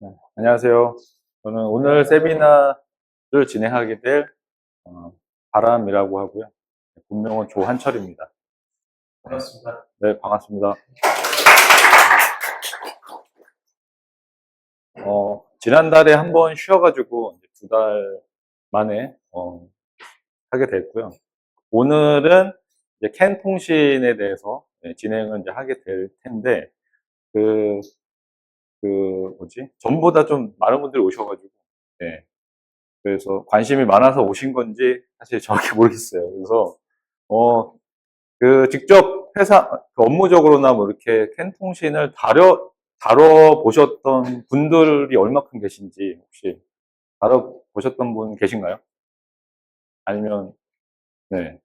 네, 안녕하세요. 저는 오늘 세미나를 진행하게 될 어, 바람이라고 하고요. 본명은 조한철입니다. 반갑습니다. 네, 반갑습니다. 어, 지난달에 한 번 쉬어가지고 두 달 만에 어, 하게 됐고요. 오늘은 이제 캔 통신에 대해서 네, 진행을 이제 하게 될 텐데 그, 그 뭐지? 전보다 좀 많은 분들이 오셔가지고 네. 그래서 관심이 많아서 오신 건지 사실 정확히 모르겠어요. 그래서 어, 그 직접 회사 그 업무적으로나 뭐 이렇게 캔 통신을 다뤄 다뤄 보셨던 분들이 얼마큼 계신지 혹시 다뤄 보셨던 분 계신가요? 아니면 네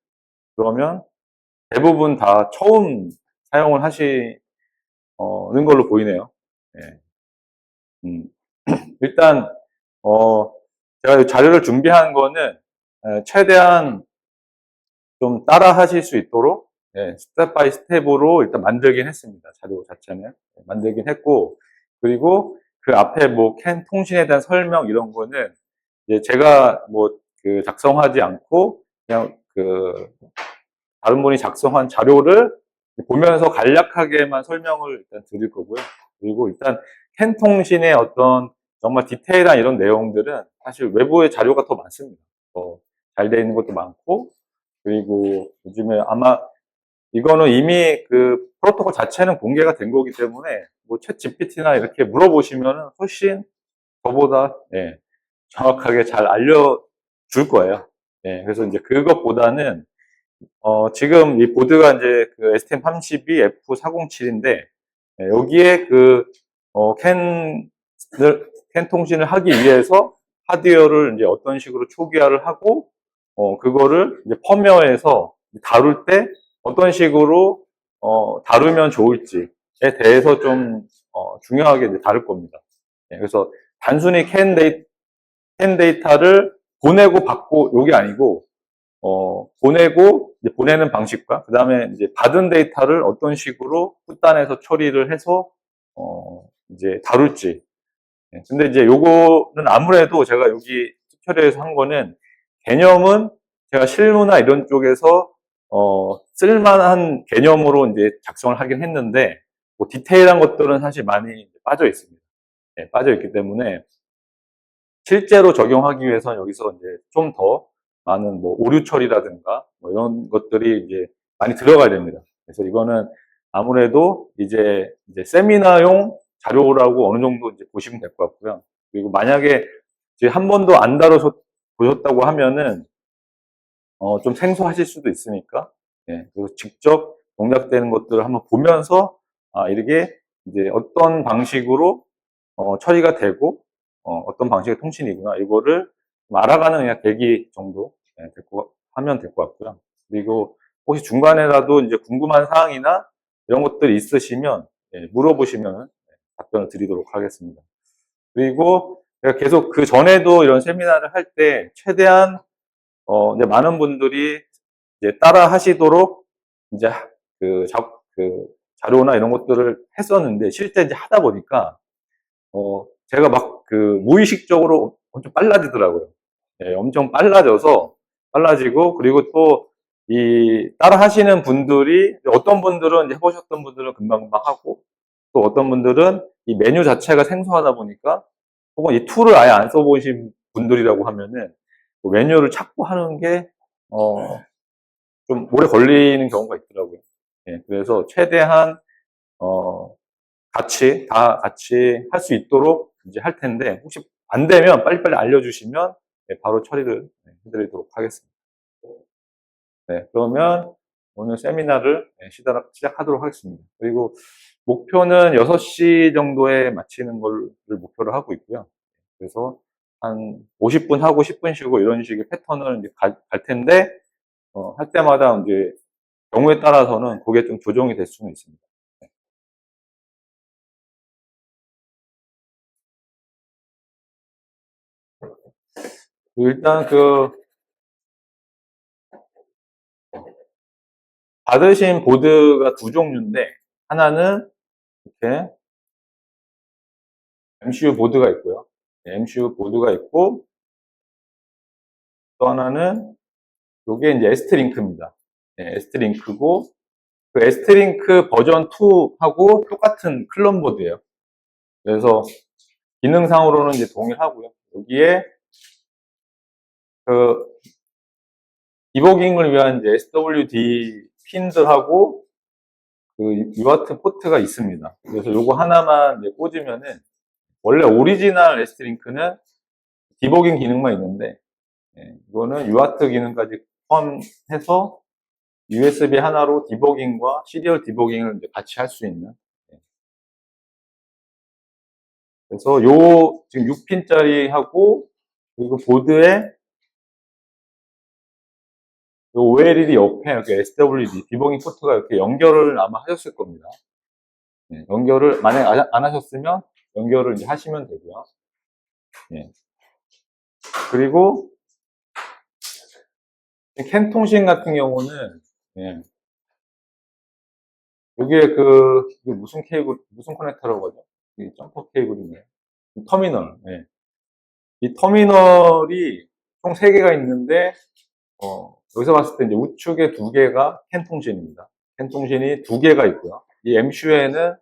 그러면 대부분 다 처음 사용을 하시는 걸로 보이네요. 네. 음, 일단 어 제가 이 자료를 준비한 거는 에, 최대한 좀 따라 하실 수 있도록 예, 스텝 바이 스텝으로 일단 만들긴 했습니다. 자료 자체는 예, 만들긴 했고 그리고 그 앞에 뭐 캔 통신에 대한 설명 이런 거는 이제 제가 뭐 그 작성하지 않고 그냥 그 다른 분이 작성한 자료를 보면서 간략하게만 설명을 일단 드릴 거고요. 그리고 일단 캔 통신의 어떤 정말 디테일한 이런 내용들은 사실 외부의 자료가 더 많습니다. 잘돼 있는 것도 많고 그리고 요즘에 아마 이거는 이미 그 프로토콜 자체는 공개가 된 거기 때문에 뭐챗 GPT나 이렇게 물어보시면 훨씬 저보다 예, 정확하게 잘 알려줄 거예요. 예, 그래서 이제 그것보다는 어, 지금 이 보드가 이제 그 STM32 F407인데 예, 여기에 그 어, 캔을 캔 통신을 하기 위해서 하드웨어를 이제 어떤 식으로 초기화를 하고 어, 그거를 이제 펌웨어에서 다룰 때 어떤 식으로 어, 다루면 좋을지에 대해서 좀 어, 중요하게 이제 다룰 겁니다. 예, 그래서 단순히 캔, 데이, 캔 데이터를 보내고 받고 요게 아니고 어, 보내고 보내는 방식과 그 다음에 이제 받은 데이터를 어떤 식으로 후단에서 처리를 해서 어, 이제 다룰지. 예, 근데 이제 요거는 아무래도 제가 여기 튜토리얼에서 한 거는 개념은 제가 실무나 이런 쪽에서 어, 쓸만한 개념으로 이제 작성을 하긴 했는데 뭐 디테일한 것들은 사실 많이 빠져 있습니다. 네, 빠져 있기 때문에 실제로 적용하기 위해서는 여기서 이제 좀 더 많은 뭐 오류 처리라든가 뭐 이런 것들이 이제 많이 들어가야 됩니다. 그래서 이거는 아무래도 이제, 이제 세미나용 자료라고 어느 정도 이제 보시면 될 것 같고요. 그리고 만약에 한 번도 안 다뤄서 보셨다고 하면은 어, 좀 생소하실 수도 있으니까 예, 그래서 직접 동작되는 것들을 한번 보면서 아, 이렇게 이제 어떤 방식으로 어, 처리가 되고 어, 떤 방식의 통신이구나 이거를 알아가는 그냥 계기 정도 예, 될고 하면 될 것 같고요. 그리고 혹시 중간에라도 이제 궁금한 사항이나 이런 것들이 있으시면 예, 물어보시면 답변을 드리도록 하겠습니다. 그리고 계속 그 전에도 이런 세미나를 할 때 최대한 어 이제 많은 분들이 이제 따라 하시도록 이제 그, 자, 그 자료나 이런 것들을 했었는데 실제 이제 하다 보니까 어 제가 막 그 무의식적으로 엄청 빨라지더라고요. 네, 엄청 빨라져서 빨라지고 그리고 또 이 따라 하시는 분들이 어떤 분들은 해보셨던 분들은 금방금방 하고 또 어떤 분들은 이 메뉴 자체가 생소하다 보니까 혹은 이 툴을 아예 안 써보신 분들이라고 하면은 그 메뉴를 찾고 하는 게, 어, 좀 오래 걸리는 경우가 있더라고요. 예, 그래서 최대한, 어, 같이, 다 같이 할 수 있도록 이제 할 텐데, 혹시 안 되면 빨리빨리 알려주시면 네, 바로 처리를 네, 해드리도록 하겠습니다. 네, 그러면 오늘 세미나를 네, 시작하도록 하겠습니다. 그리고 목표는 6시 정도에 마치는 걸 목표로 하고 있고요. 그래서 한 50분 하고 10분 쉬고 이런 식의 패턴을 이제 갈, 갈 텐데, 어, 할 때마다 이제 경우에 따라서는 그게 좀 조정이 될 수는 있습니다. 네. 일단 그 받으신 보드가 두 종류인데 하나는 이렇게 MCU 보드가 있고요. 네, MCU 보드가 있고, 또 하나는, 요게 이제 에스트링크입니다. 네, 에스트링크고, 그 에스트링크 버전 2하고 똑같은 클론 보드예요. 그래서 기능상으로는 이제 동일하고요. 여기에 그 디버깅을 위한 이제 SWD 핀들하고 그 UART 포트가 있습니다. 그래서 요거 하나만 꽂으면은 원래 오리지널 에스트링크는 디버깅 기능만 있는데 예, 이거는 UART 기능까지 포함해서 USB 하나로 디버깅과 시리얼 디버깅을 같이 할 수 있는 예. 그래서 요 지금 6핀짜리 하고 그리고 보드에 요 OLED 옆에 이렇게 SWD 디버깅 포트가 이렇게 연결을 아마 하셨을 겁니다. 예, 연결을 만약 안- 안 하셨으면 연결을 이제 하시면 되고요. 예. 그리고 캔 통신 같은 경우는 예. 이게 그 무슨 케이블 무슨 커넥터라고 하죠? 이 점퍼 케이블이네. 이 터미널. 예. 이 터미널이 총 3개가 있는데 어, 여기서 봤을 때 이제 우측에 두 개가 캔 통신입니다. 캔 통신이 두 개가 있고요. 이 MCU에는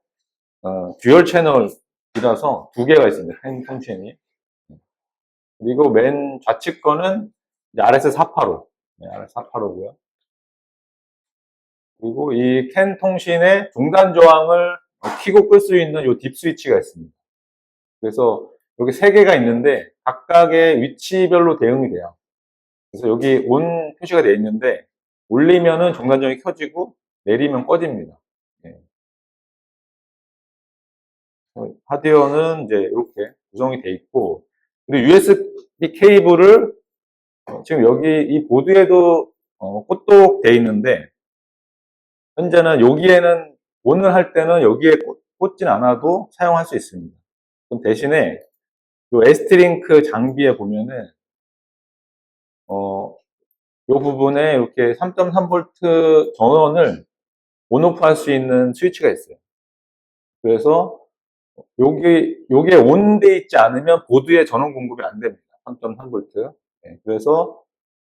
어, 듀얼 채널이라서 두 개가 있습니다. 캔 통신이. 그리고 맨 좌측 거는 이제 RS485. 네, RS485고요. 그리고 이 캔 통신의 중단 저항을 켜고 끌 수 있는 이 딥 스위치가 있습니다. 그래서 여기 세 개가 있는데 각각의 위치별로 대응이 돼요. 그래서 여기 온 표시가 되어 있는데 올리면은 중단전이 켜지고 내리면 꺼집니다. 예. 어, 하드웨어는 이제 이렇게 구성이 되어 있고 그리고 USB 케이블을 어, 지금 여기 이 보드에도 어, 꽂독 되어 있는데 현재는 여기에는 온을 할 때는 여기에 꽂- 꽂진 않아도 사용할 수 있습니다. 그럼 대신에 이 에스트링크 장비에 보면은 어, 이 부분에 이렇게 3.3V 전원을 온오프 할 수 있는 스위치가 있어요. 그래서 여기, 요게 온돼 있지 않으면 보드에 전원 공급이 안 됩니다. 3.3V. 그래서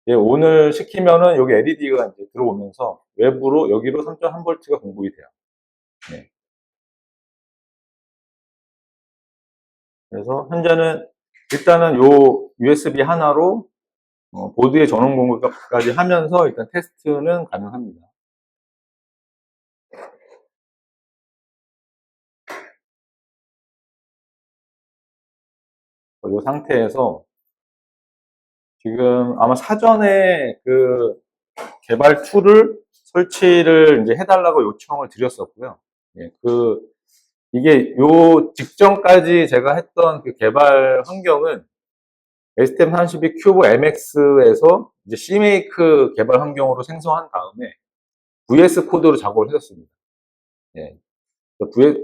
얘 온을 시키면은 여기 LED가 이제 들어오면서 외부로 여기로 3.3V가 공급이 돼요. 네. 그래서 현재는 일단은 요 USB 하나로 어, 보드의 전원 공급까지 하면서 일단 테스트는 가능합니다. 이 상태에서 지금 아마 사전에 그 개발 툴을 설치를 이제 해달라고 요청을 드렸었고요. 예, 그 이게 요 직전까지 제가 했던 그 개발 환경은 STM32 큐브 MX에서 이제 CMake 개발 환경으로 생성한 다음에 VS 코드로 작업을 했었습니다. 예.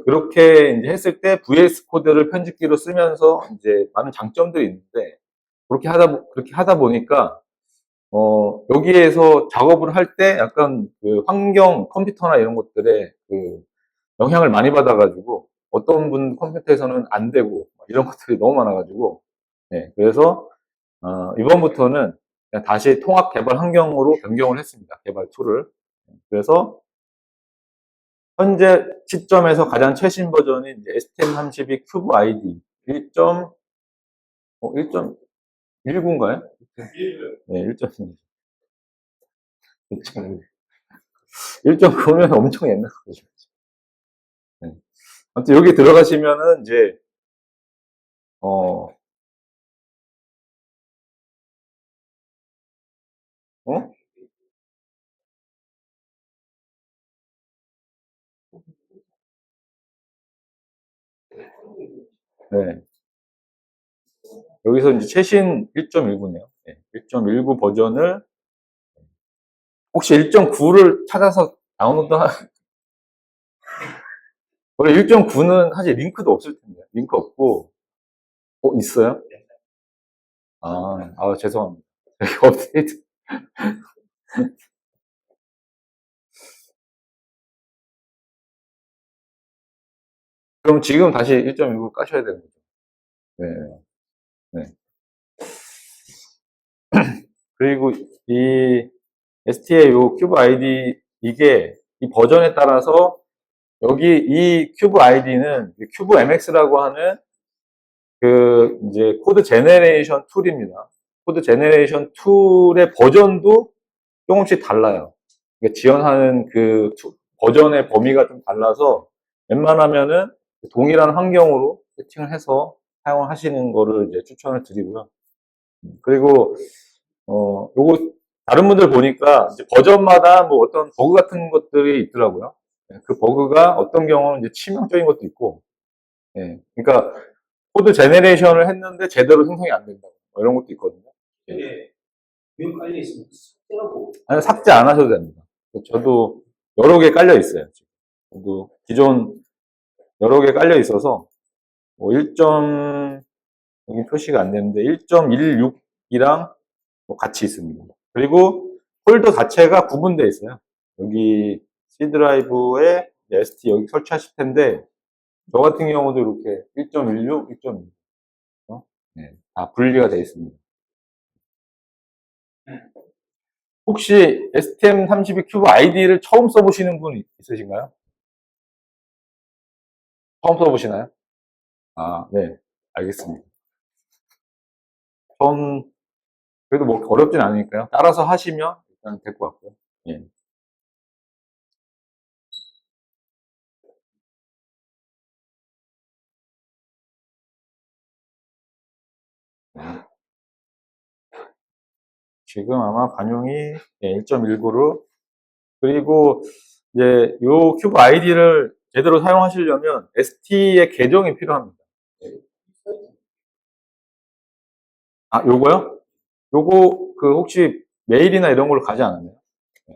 그렇게 이제 했을 때 VS 코드를 편집기로 쓰면서 이제 많은 장점들이 있는데 그렇게 하다 보- 그렇게 하다 보니까 어 여기에서 작업을 할 때 약간 그 환경 컴퓨터나 이런 것들에 그 영향을 많이 받아가지고 어떤 분 컴퓨터에서는 안 되고 이런 것들이 너무 많아가지고 네, 그래서 어, 이번부터는 다시 통합 개발 환경으로 변경을 했습니다. 개발 툴을. 그래서 현재 시점에서 가장 최신 이제 STM32 큐브 ID 1. 어, 1.19인가요? 네, 1.1. 1.9면 엄청 옛날 거죠. 네. 아무튼 여기 들어가시면은 이제 어, 어? 네. 여기서 이제 최신 1.19네요. 1.19 버전을 혹시 1.9를 찾아서 다운로드 하... 원래 1.9는 사실 링크도 없을 텐데 링크 없고 어 있어요? 아, 아 죄송합니다. 업데이트 그럼 지금 다시 1.19 까셔야 되는 거죠. 네. 네. 그리고 이 ST의 요 큐브 아이디 이게 이 버전에 따라서 여기 이 큐브 아이디는 큐브 MX라고 하는 그 이제 코드 제네레이션 툴입니다. 코드 제네레이션 툴의 버전도 조금씩 달라요. 그러니까 지원하는 그 투- 버전의 범위가 좀 달라서 웬만하면은 동일한 환경으로 세팅을 해서 사용을 하시는 거를 이제 추천을 드리고요. 그리고 어 요거 다른 분들 보니까 버전마다 뭐 어떤 버그 같은 것들이 있더라고요. 예, 그 버그가 어떤 경우는 이제 치명적인 것도 있고, 예, 그러니까 코드 제네레이션을 했는데 제대로 생성이 안 된다고 뭐 이런 것도 있거든요. 이게 미국 깔려 있으면 삭제라고 아니, 삭제 안 하셔도 됩니다. 저도 여러 개 깔려 있어요. 지금. 저도 기존 여러 개 깔려 있어서 뭐 1. 여기 표시가 안 되는데 1.16이랑 뭐 같이 있습니다. 그리고 폴더 자체가 구분되어 있어요. 여기 C 드라이브에 ST 여기 설치하실 텐데 저 같은 경우도 이렇게 1.16, 1.2 어? 네, 다 분리가 되어 있습니다. 혹시 STM32 큐브 아이디를 처음 써보시는 분 있으신가요? 처음 써보시나요? 아, 네. 알겠습니다. 처음, 그래도 뭐 어렵진 않으니까요. 따라서 하시면 일단 될 것 같고요. 예. 지금 아마 반영이 1.19로 그리고 이제 요 큐브 아이디를 제대로 사용하시려면 ST의 계정이 필요합니다. 아, 요거요? 요거 그 혹시 메일이나 이런 걸로 가지 않았나요?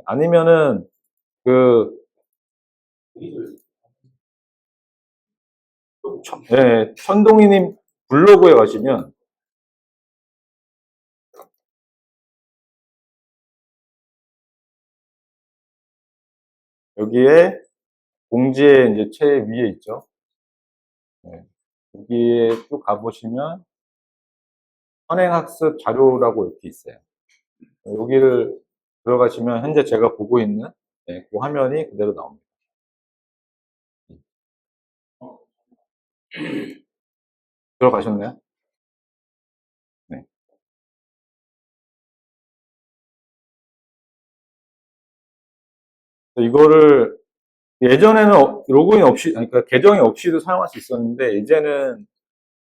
아니면은 그 네, 천동희님 블로그에 가시면 여기에 공지에 이제 최 위에 있죠. 네, 여기에 쭉 가보시면 선행학습 자료라고 이렇게 있어요. 여기를 들어가시면 현재 제가 보고 있는 네, 그 화면이 그대로 나옵니다. 들어가셨나요? 이거를 예전에는 어- 로그인 없이, 그러니까 계정이 없이도 사용할 수 있었는데 이제는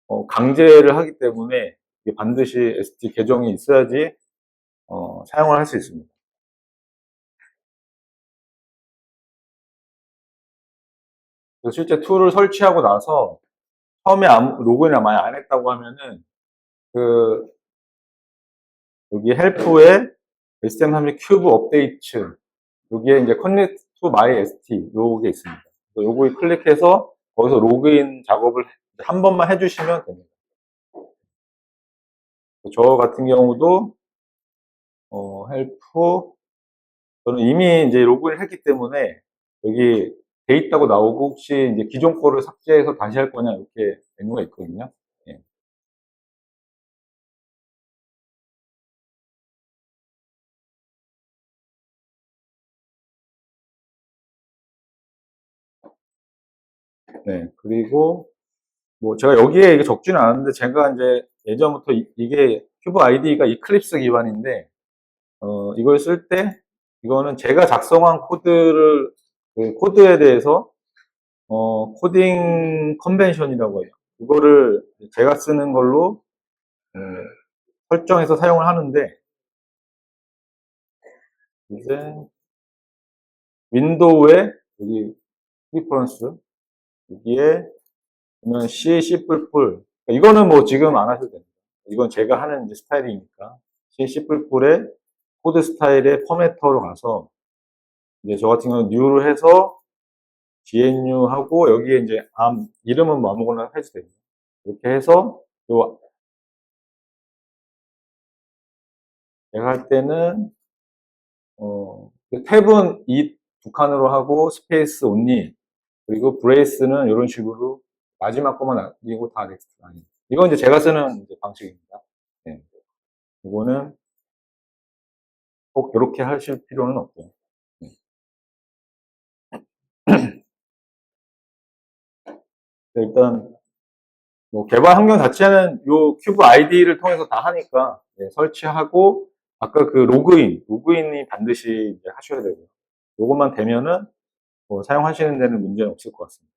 어, 강제를 하기 때문에 반드시 ST 계정이 있어야지 어, 사용을 할 수 있습니다. 실제 툴을 설치하고 나서 처음에 로그인을 많이 안 했다고 하면은 그 여기 헬프에 STM32 큐브 업데이트 여기에 이제 connect to my ST 요게 있습니다. 요거 클릭해서 거기서 로그인 작업을 한 번만 해주시면 됩니다. 저 같은 경우도 어, 헬프 저는 이미 이제 로그인을 했기 때문에 여기 돼 있다고 나오고 혹시 이제 기존 거를 삭제해서 다시 할 거냐 이렇게 메뉴가 있거든요. 네, 그리고 뭐 제가 여기에 이게 적지는 않았는데 제가 이제 예전부터 이, 게 큐브 아이디가 이클립스 기반인데 어, 이걸 쓸 때 이거는 제가 작성한 코드를 그 코드에 대해서 어, 코딩 컨벤션이라고 해요. 그거를 제가 쓰는 걸로 어, 설정해서 사용을 하는데 이제 윈도우에 여기 프리퍼런스 여기에 보면 C, C++. 이거는 뭐 지금 안 하셔도 됩니다. 이건 제가 하는 스타일이니까. C, C++의 코드 스타일의 포매터로 가서 이제 저 같은 경우는 뉴를 해서 GNU 하고 여기에 이제 암, 이름은 뭐 아무거나 해도 됩니다. 이렇게 해서 요 제가 할 때는 어, 그 탭은 이 두 칸으로 하고 스페이스 온리 그리고 브레이스는 이런 식으로 마지막 것만 남기고 다 넥스트 아니 이건 이제 제가 쓰는 이제 방식입니다. 네. 이거는 꼭 이렇게 하실 필요는 없고요. 네. 네, 일단 뭐 개발 환경 자체는 요 큐브 아이디를 통해서 다 하니까 네, 설치하고 아까 그 로그인, 로그인이 반드시 하셔야 되고요. 요것만 되면은 뭐 사용하시는 데는 문제는 없을 것 같습니다.